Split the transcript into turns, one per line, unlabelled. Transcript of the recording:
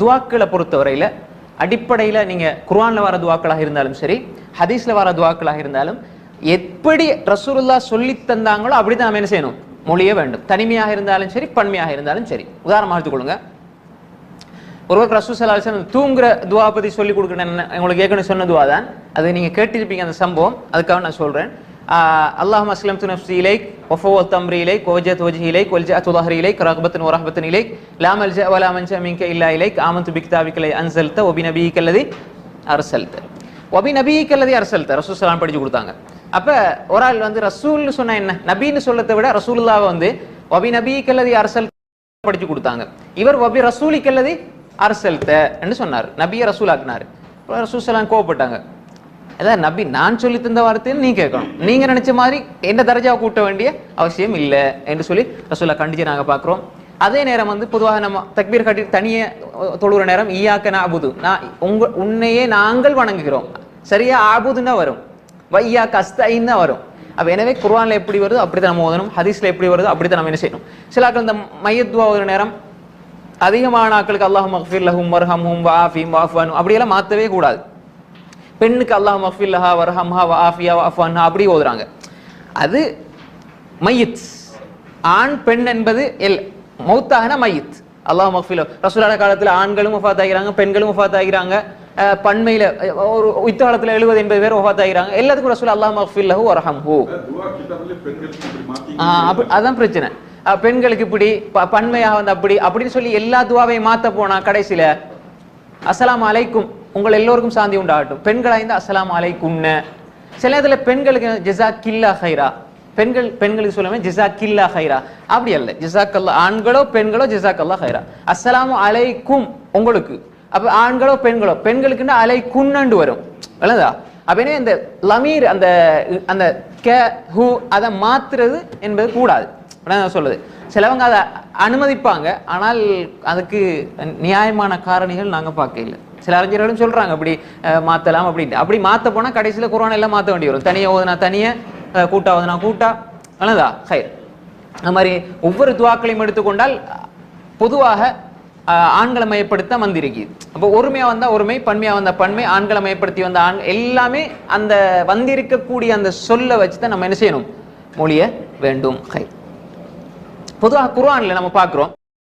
துவாக்களை பொறுத்தவரையில அடிப்படையில நீங்க குர்ஆன்ல வர துவாக்களாக இருந்தாலும் சரி ஹதீஸ்ல வர துவாக்களாக இருந்தாலும் எப்படி ரசூலுல்லாஹ் சொல்லி தந்தாங்களோ அப்படிதான் நம்ம என்ன செய்யணும்? மொழியே வேண்டும். தனிமையாக இருந்தாலும் சரி பன்மையாக இருந்தாலும் சரி. உதாரணமாக எடுத்துக்கொள்ளுங்க. ஒரு ஒரு ரசூசலாசன் தூங்குற துவா பற்றி சொல்லி கொடுக்குறேன் உங்களுக்கு ஏற்கனவே சொன்ன துவா தான். அது நீங்கள் கேட்டிருப்பீங்க அந்த சம்பவம். அதுக்காக நான் சொல்கிறேன் அல்லாஹ் அஸ்லம் து நஃப்சி இலைக் ஒஃபோ தம்ரி இலை ஓஜத் ஓஜி இலை ஒல்ஜா துதாஹரி இலைக் ரஹபத்தன் ஒரஹபத்தன் இலைக் லாமல் ஜ வலாமன் மன்ஜா இல்லா இலைக் ஆமந்து பிக்தாபிக்கலை அன்சல்த ஒபி நபி கல்லதி அரசல்த. ஒபி நபி கல்லதி அரசல்த சலான் படிச்சு கொடுத்தாங்க. அப்போ ஒரு ஆள் வந்து ரசூல்னு சொன்ன என்ன? நபின்னு சொல்றதை விட ரசூல்லாவை வந்து ஒபி நபி கல்லதி அரசல் படிச்சு கொடுத்தாங்க. இவர் ஒபி ரசூலிக்கல்லதி அல்லது என்று சொன்னார். நபியை ரசூல் ஆக்குனாரு. ரசூசலாம் கோவப்பட்டாங்க. அதான் நபி நான் சொல்லி தந்த வார்த்தைன்னு நீ கேட்கணும். நீங்க நினைச்ச மாதிரி எந்த தரஜாவை கூட்ட வேண்டிய அவசியம் இல்லை என்று சொல்லி ரசூலா கண்டிச்சு நாங்க பாக்குறோம். அதே நேரம் வந்து பொதுவாக நம்ம தக்பீர் கட்டி தனியே தொழுகிற நேரம் ஈயாக்க நாபுது நான் உங்க உன்னையே நாங்கள் வணங்குகிறோம். சரியா ஆபுதுன்னா வரும். வையா கஸ்தைன்னு தான் வரும். அப்போ எனவே குர்வானில் எப்படி வருதோ அப்படித்தான் நம்ம ஓதணும் ஹதீஸ்ல எப்படி வருதோ அப்படித்தான் நம்ம என்ன செய்யணும். சில இந்த மையத்துவா ஒரு நேரம் அதிகமான ஆட்களுக்கு அல்லாஹ் மஃபிர் லஹும் வர்ஹம்ஹும் வஆஃபிம் வஅஃபன் அப்படியெல்லாம் மாத்தவே கூடாது. பெண்ணுக்கு அல்லாஹ் மஃபிர் லஹா வர்ஹம்ஹா வஆஃபியா வஅஃபன்ஹா அப்படி ஓதுறாங்க. அது மையத். ஆண் பெண் என்பது எல் மௌத்தாகனா மையத். அல்லாஹ் மஃபில் ரசூலான காலத்துல ஆண்களும் வஃபாத் ஆகிறாங்க பெண்களும் வஃபாத் ஆகிறாங்க பண்மையில ஒரு யுத்த காலத்துல எழுபது எண்பது பேர் வஃபாத் ஆகிறாங்க எல்லாத்துக்கும் ரசூல் அல்லாஹ் மஃபில் லஹு ஆ, அப்ப- அதான் பிரச்சனை. பெண்களுக்கு இப்படி ப- பன்மையாக வந்து அப்படி அப்படின்னு சொல்லி எல்லா துவாவையும் மாத்த போனா கடைசியில அஸ்ஸலாமு அலைக்கும். உங்கள் எல்லோருக்கும் சாந்தி உண்டாகட்டும். பெண்களா இருந்தா அஸ்ஸலாமு அலைக்கும்னு. சில இதில் பெண்களுக்கு ஜிசா கில்லா ஹைரா பெண்கள் பெண்களுக்கு சொல்லுமே ஜிசா கில்லா ஹைரா அப்படி அல்ல. ஜிசாக்கல்லா ஆண்களோ பெண்களோ ஜிசாக்கல்லா ஹைரா அஸ்ஸலாமு அலைக்கும் உங்களுக்கு. அப்ப ஆண்களோ பெண்களோ பெண்களுக்குன்னா குன்னண்டு வரும். விளங்குதா அப்படின்னா இந்த லமீர் அந்த அந்த கே ஹூ அதை மாத்துறது என்பது கூடாது. நான் சொல்லுது. சிலவங்க அதை அனுமதிப்பாங்க. ஆனால் அதுக்கு நியாயமான காரணிகள் நாங்கள் பார்க்க இல்லை சில அறிஞர்களும் சொல்கிறாங்க அப்படி மாற்றலாம் அப்படின்ட்டு. அப்படி மாற்ற போனால் கடைசியில் குரான் எல்லாம் மாற்ற வேண்டி வரும். தனியாக ஓதுனா தனியாக கூட்டா ஓதுனா கூட்டா. அவ்வளவுதா ஹைர். அந்த மாதிரி ஒவ்வொரு துவாக்களையும் எடுத்துக்கொண்டால் பொதுவாக ஆண்களை மையப்படுத்த வந்திருக்குது. அப்போ ஒருமையாக வந்தால் ஒருமை பன்மையாக வந்த பன்மை ஆண்களை மையப்படுத்தி வந்த ஆண் எல்லாமே அந்த வந்திருக்கக்கூடிய அந்த சொல்லை வச்சு தான் நம்ம என்ன செய்யணும்? மொழிய வேண்டும். ஹை பொதுவாக குர்ஆன்ல நம்ம பார்க்கிறோம்.